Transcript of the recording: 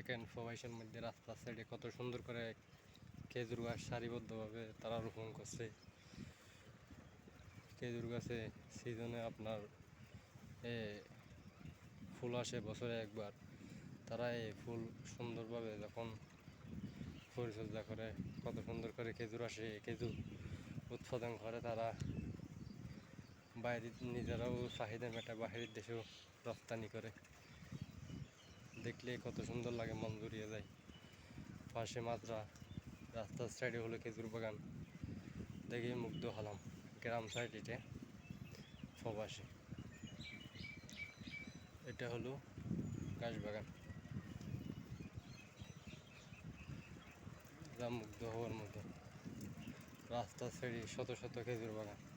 দেখেন প্রবাসের মধ্যে রাস্তার সাইডে কত সুন্দর করে খেজুর গাছ সারিবদ্ধভাবে তারা রোপণ করছে। খেজুর গাছে সিজনে আপনার, এ, ফুল আসে বছরে একবার। তারা এই ফুল সুন্দরভাবে যখন পরিচর্যা করে, কত সুন্দর করে খেজুর আসে, খেজুর উৎপাদন করে তারা। বাইরে নিজেরাও চাহিদা মেটায়, বাহিরের দেশেও রপ্তানি করে। দেখলে কত সুন্দর লাগে, মন জুড়িয়ে যায়। পাশে মাত্রা, রাস্তার সাইডে হলো খেজুর বাগান। দেখে মুগ্ধ হলাম গ্রাম সাইড এটা প্রবাসী এটা হলো বাগান। যা মুগ্ধ হওয়ার মতো। রাস্তার সাইডে শত শত খেজুর বাগান।